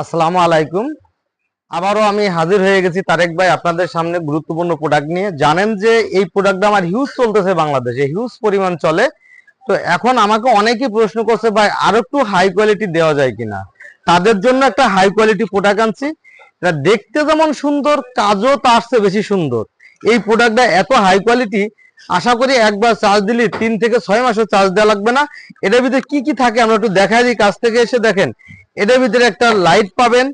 আসসালামু আলাইকুম। আবারও আমি হাজির হয়ে গেছি তারেক ভাই আপনাদের সামনে গুরুত্বপূর্ণ প্রোডাক্ট নিয়ে। জানেন যে এই প্রোডাক্টটা আমার হিউজ চলতেছে বাংলাদেশে হিউজ পরিমাণ চলে। তো এখন আমাকে অনেকেই প্রশ্ন করছে, ভাই, আর একটু হাই কোয়ালিটি দেওয়া যায় কিনা? তাদের জন্য একটা হাই কোয়ালিটি প্রোডাক্ট আনছি। এটা দেখতে যেমন সুন্দর, কাজও তার চেয়ে বেশি সুন্দর। এই প্রোডাক্টটা এত হাই কোয়ালিটি আশা করি একবার চার্জ দিলে তিন থেকে ছয় মাসও চার্জ দেওয়া লাগবে না। এটার ভিতরে কি কি থাকে আমরা একটু দেখাই দিই। কাছ থেকে এসে দেখেন এটার ভিতরে একটা লাইট পাবেন,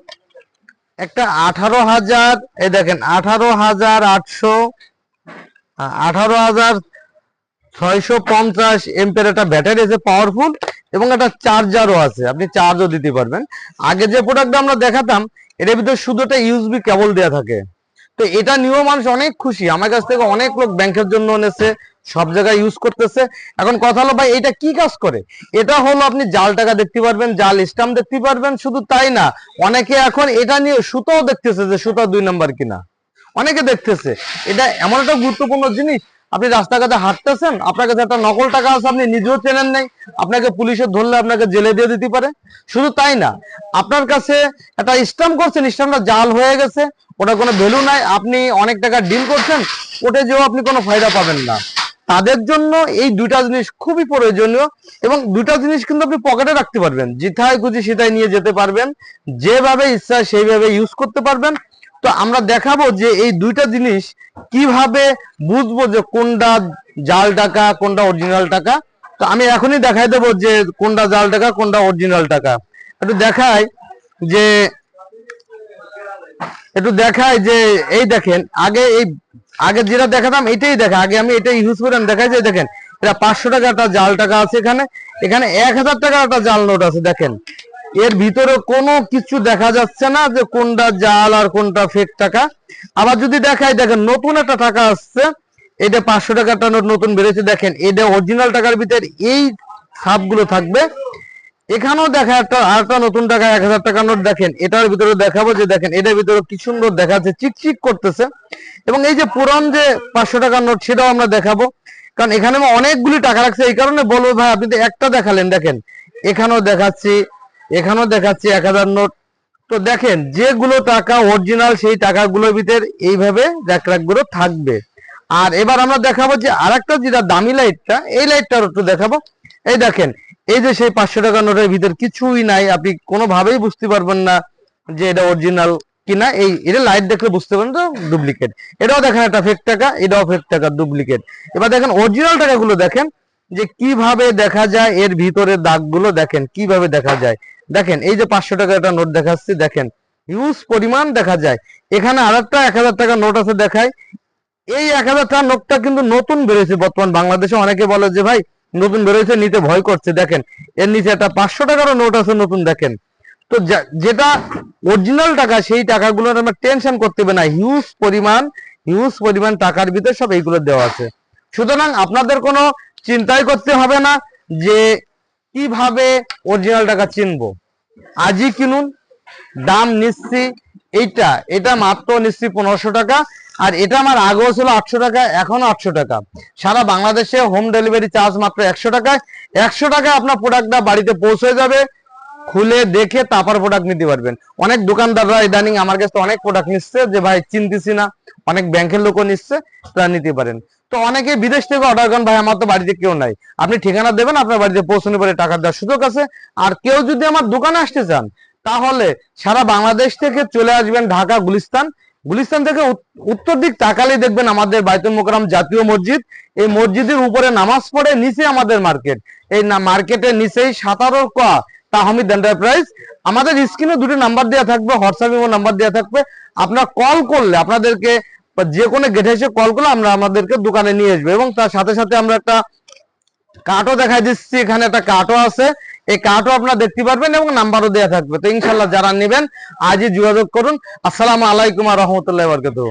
একটা আঠারো হাজার, এই দেখেন, আঠারো হাজার আটশো আঠারো হাজার ছয়শো পঞ্চাশ এমপের একটা ব্যাটারি আছে পাওয়ারফুল এবং একটা চার্জারও আছে, আপনি চার্জও দিতে পারবেন। আগে যে প্রোডাক্টটা আমরা দেখাতাম এটার ভিতরে শুধু একটা ইউএসবি কেবল দেওয়া থাকে। তো এটা নিয়েও মানুষ অনেক খুশি। আমার কাছ থেকে অনেক লোক ব্যাংকের জন্য এনেছে, সব জায়গায় ইউজ করতেছে। এখন কথা হলো, ভাই, এটা কি কাজ করে? এটা হলো আপনি জাল টাকা দেখতে পারবেন, জাল স্টাম্প দেখতে পারবেন, শুধু তাই না, অনেকে এখন এটা নিয়ে সুতাও দেখতেছে যে সুতা দুই নাম্বার কিনা। অনেকে দেখতেছে। এটা এমন একটা গুরুত্বপূর্ণ জিনিস আপনি রাস্তাঘাটে হাঁটতেছেন, আপনার কাছে একটা নকল টাকা আছে, আপনি নিজেও চেনেন নাই, আপনাকে পুলিশে ধরলে আপনাকে জেলে দিয়ে দিতে পারে। শুধু তাই না, আপনার কাছে একটা স্টাম্প করছেন স্টাম্পটা জাল হয়ে গেছে, ওটা কোনো ভ্যালু নাই, আপনি অনেক টাকা ডিল করছেন, ওটা যেও আপনি কোনো ফায়দা পাবেন না। তাদের জন্য এই দুইটা জিনিস খুবই প্রয়োজনীয় এবং দুইটা জিনিস কিন্তু আপনি পকেটে রাখতে পারবেন। জিথায় খুঁজি সেটাই নিয়ে যেতে পারবেন, যেভাবে ইচ্ছা সেইভাবে ইউজ করতে পারবেন। তো আমরা দেখাবো যে এই দুইটা জিনিস কীভাবে বুঝব যে কোনটা জাল টাকা, কোনটা অরিজিনাল টাকা। তো আমি এখনই দেখাই দেবো যে কোনটা জাল টাকা, কোনটা অরিজিনাল টাকা। একটু দেখাই যে, একটু দেখাই যে, এই দেখেন, আগে এই, আগে যেটা দেখাতাম এটাই দেখা, আগে আমি এটাই ইউজ করে আমি দেখাই যে, দেখেন, এটা পাঁচশো টাকা একটা জাল টাকা আছে এখানে। এখানে এক হাজার টাকার একটা জাল নোট আছে, দেখেন। এর ভিতরে কোনো কিছু দেখা যাচ্ছে না যে কোনটা জাল আর কোনটা ফেক টাকা। আবার যদি দেখাই, দেখেন নতুন একটা টাকা আসছে, এটা পাঁচশো টাকার নোট নতুন বেড়েছে। দেখেন, এটা অরিজিনাল টাকার ভিতর এই ছাপগুলো থাকবে। এখানেও দেখা একটা, আর একটা নতুন টাকা, এক হাজার টাকার নোট। দেখেন, এটার ভিতরে দেখাবো যে, দেখেন, এটার ভিতরে কি সুন্দর দেখাচ্ছে, চিকচিক করতেছে। এবং এই যে পুরান যে পাঁচশো টাকার নোট, সেটাও আমরা দেখাবো। কারণ এখানে অনেকগুলি টাকা রাখছে, এই কারণে বলব ভাই, আপনি একটা দেখালেন, দেখেন। এখানেও দেখাচ্ছি এখানেও দেখাচ্ছি এক হাজার নোট। তো দেখেন, যেগুলো টাকা অরিজিনাল সেই টাকাগুলোর ভিতর এইভাবে র্যাকগুলো থাকবে। আর এবার আমরা দেখাবো যে আরেকটা যেটা দামি লাইটটা এই লাইটটার একটু দেখাবো। এই দেখেন, এই যে সেই পাঁচশো টাকা নোটের ভিতর কিছুই নাই, আপনি কোনোভাবেই বুঝতে পারবেন না যে এটা অরিজিনাল কিনা। এই, এটা লাইট দেখলে বুঝতে পারেন তো ডুপ্লিকেট এটাও দেখেন একটা ফেক টাকা, এটাও ফেক টাকা ডুপ্লিকেট এবার দেখেন অরিজিনাল টাকাগুলো দেখেন, যে কীভাবে দেখা যায় এর ভিতরে দাগগুলো দেখেন, কীভাবে দেখা যায়। দেখেন, এই যে পাঁচশো টাকা একটা নোট দেখাচ্ছি, দেখেন হিউজ পরিমাণ দেখা যায়। এখানে আর একটা এক হাজার টাকা নোট আছে দেখায় এই এক হাজার টাকার নোটটা কিন্তু নতুন বেরোয়েছে বর্তমান বাংলাদেশে। অনেকে বলে যে, ভাই, নতুন বেরোয়েছে, নিতে ভয় করছে। দেখেন, এর নিচে একটা পাঁচশো টাকারও নোট আছে নতুন, দেখেন। তো যেটা অরিজিনাল টাকা, সেই টাকাগুলোর আমরা টেনশন করতে হবে না। হিউজ পরিমাণ হিউজ পরিমাণ টাকার ভিতরে সব এইগুলো দেওয়া আছে। সুতরাং আপনাদের কোনো চিন্তাই করতে হবে না যে কীভাবে অরিজিনাল টাকা চিনবো? আজই কিনুন, দাম নিচ্ছি এইটা, এটা মাত্র নিচ্ছি পনেরোশো টাকা, আর এটা আমার আগেও ছিল আটশো টাকা এখনও আটশো টাকা। সারা বাংলাদেশে হোম ডেলিভারি চার্জ মাত্র একশো টাকায়। একশো টাকায় আপনার প্রোডাক্টটা বাড়িতে পৌঁছে যাবে, খুলে দেখে তারপর প্রোডাক্ট নিতে পারবেন। অনেক দোকানদাররা ইদানিং আমার কাছে অনেক প্রোডাক্ট নিচ্ছে যে, ভাই, চিনতেছি না। অনেক ব্যাংকের লোকও নিচ্ছে, তারা নিতে পারেন। তো অনেকে বিদেশ থেকে অর্ডার করেন, ভাই, আমার তো বাড়িতে কেউ নাই। আপনি ঠিকানা দেবেন, আপনার বাড়িতে পৌঁছানোর পরে টাকা দেওয়ার সুযোগ আছে। আর কেউ যদি আমার দোকানে আসতে চান, তাহলে সারা বাংলাদেশ থেকে চলে আসবেন ঢাকা গুলিস্তান। গুলিস্তান থেকে উত্তর দিক তাকালে দেখবেন আমাদের বাইতুল মোকরাম জাতীয় মসজিদ। এই মসজিদের উপরে নামাজ পড়ে নিচে আমাদের মার্কেট। এই মার্কেটের নিচেই সাতারো ক তাহমিদ এন্টারপ্রাইজ। আমাদের স্ক্রিনে দুটো নাম্বার দেওয়া থাকবে, হোয়াটসঅ্যাপ নাম্বার দেওয়া থাকবে। আপনার কল করলে, আপনাদেরকে বা যে কোনো গেটে এসে কল করলে আমরা আমাদেরকে দোকানে নিয়ে আসব এবং তার সাথে সাথে আমরা একটা কাঠও দেখাই দিচ্ছি, এখানে একটা কার্ডও আছে। এই কাঠও আপনারা দেখতে পারবেন এবং নাম্বারও দেওয়া থাকবে। তো ইনশাল্লাহ যারা নেবেন, আজই যোগাযোগ করুন। আসসালাম আলাইকুম আর রহমতুল্লাহ বরকাতুহ।